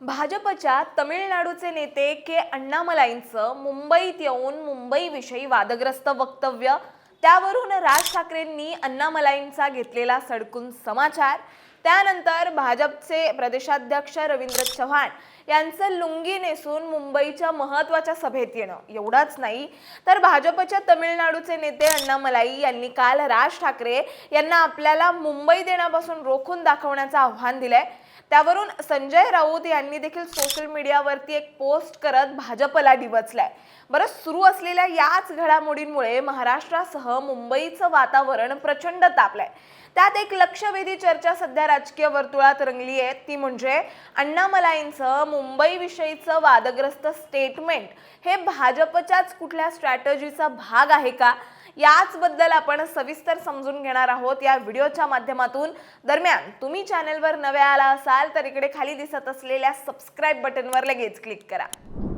भाजपच्या तमिळनाडूचे नेते के अण्णामलाईंचं मुंबईत येऊन मुंबईविषयी वादग्रस्त वक्तव्य. त्यावरून राज ठाकरेंनी अण्णामलाईंचा घेतलेला सडकून समाचार. त्यानंतर भाजपचे प्रदेशाध्यक्ष रवींद्र चव्हाण यांचं लुंगी नेसून मुंबईच्या महत्त्वाच्या सभेत येणं. एवढाच नाही तर भाजपच्या तमिळनाडूचे नेते अण्णामलाई यांनी काल राज ठाकरे यांना आपल्याला मुंबई देण्यापासून रोखून दाखवण्याचं आव्हान दिलंय. त्यावरून संजय राऊत यांनी देखील सोशल मीडियावरती एक पोस्ट करत भाजपला डिवचलाय. बरं सुरू असलेल्या याच घडामोडींमुळे महाराष्ट्रासह मुंबईचं वातावरण प्रचंड तापलंय. त्यात एक लक्षवेधी चर्चा सध्या राजकीय वर्तुळात रंगली आहे. ती म्हणजे अण्णामलाईंचं मुंबईविषयीचं वादग्रस्त स्टेटमेंट हे भाजपच्याच कुठल्या स्ट्रॅटजीचा भाग आहे का? याचबद्दल आपण सविस्तर समजून घेणार आहोत या व्हिडिओच्या माध्यमातून. दरम्यान तुम्ही चॅनलवर नवे आला असाल तर इकडे खाली दिसत असलेल्या सबस्क्राईब बटनवर लगेच क्लिक करा.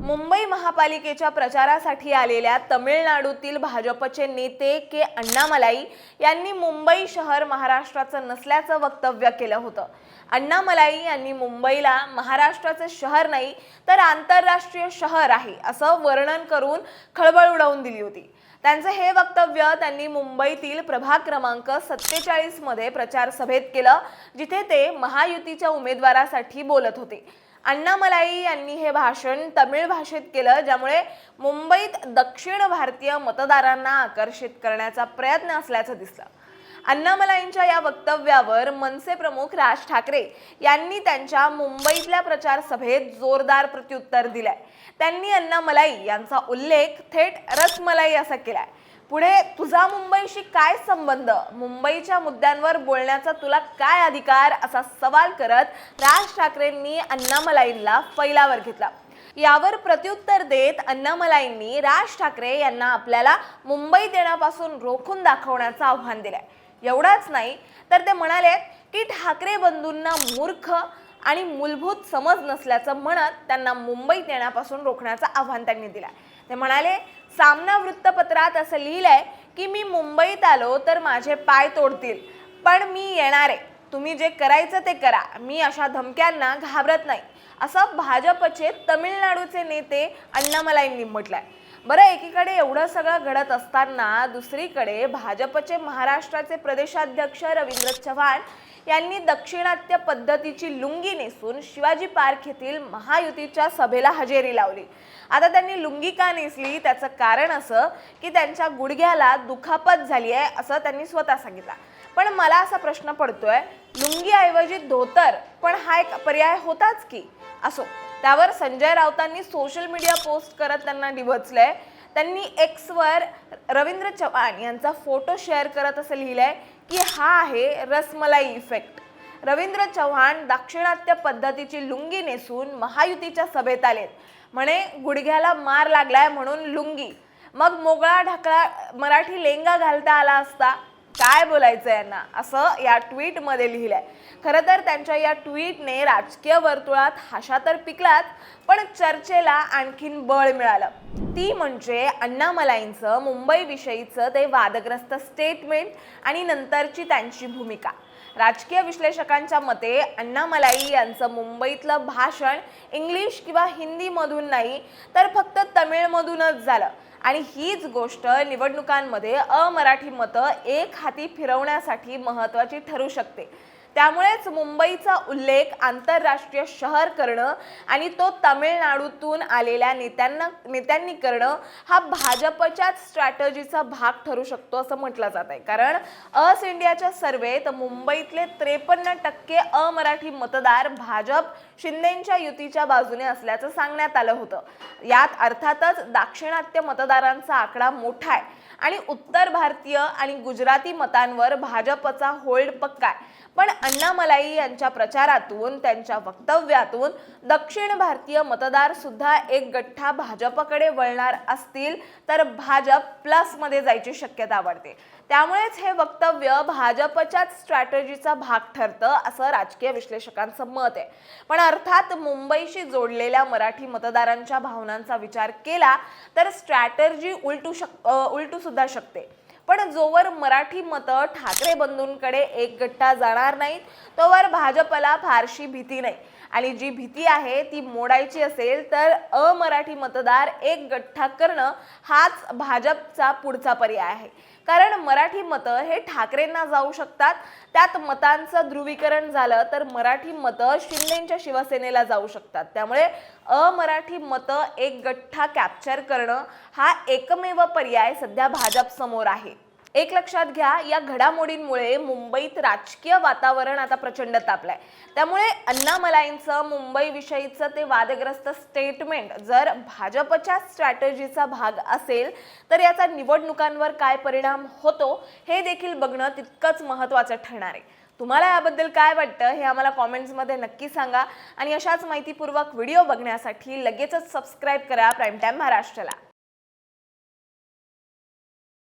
मुंबई महापालिकेच्या प्रचारासाठी आलेल्या तमिळनाडूतील भाजपचे नेते के अण्णामलाई यांनी मुंबई शहर महाराष्ट्राचं नसल्याचं वक्तव्य केलं होतं. अण्णामलाई यांनी मुंबईला महाराष्ट्राचं शहर नाही तर आंतरराष्ट्रीय शहर आहे असं वर्णन करून खळबळ उडवून दिली होती. त्यांचं हे वक्तव्य त्यांनी मुंबईतील प्रभाग क्रमांक सत्तेचाळीसमध्ये प्रचार सभेत केलं जिथे ते महायुतीच्या उमेदवारासाठी बोलत होते. अण्णामलाई यांनी हे भाषण तमिळ भाषेत केलं ज्यामुळे मुंबईत दक्षिण भारतीय मतदारांना आकर्षित करण्याचा प्रयत्न असल्याचं दिसलं. अण्णामलाईंच्या या वक्तव्यावर मनसे प्रमुख राज ठाकरे यांनी त्यांच्या मुंबईतल्या प्रचार सभेत जोरदार प्रत्युत्तर दिलंय. त्यांनी अण्णामलाई यांचा उल्लेख थेट रसमलाई असा केलाय. पुढे तुझा मुंबईशी काय संबंध? मुंबईच्या मुद्द्यांवर बोलण्याचा तुला काय अधिकार? असा सवाल करत राज ठाकरेंनी अण्णामलाईंना फैलावर घेतला. यावर प्रत्युत्तर देत अण्णामलाईंनी राज ठाकरे यांना आपल्याला मुंबईत येण्यापासून रोखून दाखवण्याचं आव्हान दिलंय. एवढाच नाही तर ते म्हणाले की ठाकरे बंधूंना मूर्ख आणि मूलभूत समज नसल्याचं म्हणत त्यांना मुंबईत येण्यापासून रोखण्याचं आव्हान त्यांनी दिलं ते म्हणाले सामना वृत्तपत्रात असं लिहिलंय की मी मुंबईत आलो तर माझे पाय तोडतील पण मी येणार. आहे तुम्ही जे करायचं ते करा. मी अशा धमक्यांना घाबरत नाही. असं भाजपचे तमिळनाडूचे नेते अण्णामलाईंनी आहे बरं एकीकडे एवढं सगळं घडत असताना दुसरीकडे भाजपचे महाराष्ट्राचे प्रदेशाध्यक्ष रवींद्र चव्हाण यांनी दक्षिणात्य पद्धतीची लुंगी नेसून शिवाजी पार्क येथील महायुतीच्या सभेला हजेरी लावली. आता त्यांनी लुंगी का नेसली? त्याचं कारण असं की त्यांच्या गुडघ्याला दुखापत झाली आहे असं त्यांनी स्वतः सांगितलं. पण मला असा प्रश्न पडतोय लुंगीऐवजी धोतर पण हा एक पर्याय होताच की? असो. त्यावर संजय राऊतांनी सोशल मीडिया पोस्ट करत त्यांना डिवचलंय. त्यांनी एक्सवर रवींद्र चव्हाण यांचा फोटो शेअर करत असं लिहिलंय की हा आहे रसमलाई इफेक्ट रवींद्र चव्हाण दाक्षिणात्य पद्धतीची लुंगी नेसून महायुतीच्या सभेत आलेत. म्हणे गुडघ्याला मार लागलाय म्हणून लुंगी. मग मोगळा ढकळा मराठी लेंगा घालता आला असता. काय बोलायचं यांना? असं या ट्विटमध्ये लिहिलंय. खरं तर त्यांच्या या ट्विटने राजकीय वर्तुळात हाशा तर पिकलाच पण चर्चेला आणखीन बळ मिळालं. ती म्हणजे अण्णामलाईंचं मुंबईविषयीचं ते वादग्रस्त स्टेटमेंट आणि नंतरची त्यांची भूमिका. राजकीय विश्लेषकांच्या मते अण्णामलाई यांचं मुंबईतलं भाषण इंग्लिश किंवा हिंदीमधून नाही तर फक्त तमिळमधूनच झालं. आणि हीच गोष्ट निवडणुकांमध्ये अमराठी मतं एक हाती फिरवण्यासाठी महत्त्वाची ठरू शकते. त्यामुळेच मुंबईचा उल्लेख आंतरराष्ट्रीय शहर करणं आणि तो तमिळनाडूतून आलेल्या नेत्यांना नेत्यांनी करणं हा भाजपच्याच स्ट्रॅटजीचा भाग ठरू शकतो असं म्हटलं जात आहे. कारण अस इंडियाच्या सर्वेत मुंबईतले त्रेपन्न टक्के अमराठी मतदार भाजप शिंदेच्या युतीच्या बाजूने असल्याचं सांगण्यात आलं होतं. यात अर्थातच दाक्षिणात्य मतदारांचा आकडा मोठा आहे. आणि उत्तर भारतीय आणि गुजराती मतांवर भाजपचा होल्ड पक्का पण अण्णामलाई यांच्या प्रचारातून त्यांच्या वक्तव्यातून दक्षिण भारतीय मतदार सुद्धा एक गठ्ठा भाजपकडे वळणार असतील तर भाजप प्लसमध्ये जायची शक्यता वाढते त्यामुळेच हे वक्तव्य भाजपच्याच स्ट्रॅटजीचा भाग ठरतं असं राजकीय विश्लेषकांचं मत आहे. पण अर्थात मुंबईशी जोडलेल्या मराठी मतदारांच्या भावनांचा विचार केला तर स्ट्रॅटर्जी उलटू शक उलटू सुद्धा शकते. पण जोवर मराठी मतं ठाकरे बंधूंकडे एक गट्टा जाणार नाहीत तोवर भाजपला फारशी भीती नाही. आणि जी भीती आहे ती मोडायची असेल तर अमराठी मतदार एक गठ्ठा करणं हाच भाजपचा पुढचा पर्याय आहे. कारण मराठी मतं हे ठाकरेंना जाऊ शकतात. त्यात मतांचं ध्रुवीकरण झालं तर मराठी मतं शिंदेच्या शिवसेनेला जाऊ शकतात. त्यामुळे अमराठी मतं एक गठ्ठा कॅप्चर करणं हा एकमेव पर्याय सध्या भाजपसमोर आहे. एक लक्षात घ्या या घडामोडींमुळे मुंबईत राजकीय वातावरण आता प्रचंड तापलंय. त्यामुळे अण्णामलाईंचं मुंबईविषयीचं ते वादग्रस्त स्टेटमेंट जर भाजपच्या स्ट्रॅटजीचा भाग असेल तर याचा निवडणुकांवर काय परिणाम होतो हे देखील बघणं तितकंच महत्त्वाचं ठरणार आहे. तुम्हाला याबद्दल काय वाटतं हे आम्हाला कॉमेंट्समध्ये नक्की सांगा. आणि अशाच माहितीपूर्वक व्हिडिओ बघण्यासाठी लगेचच सबस्क्राईब करा प्राईम टाईम महाराष्ट्राला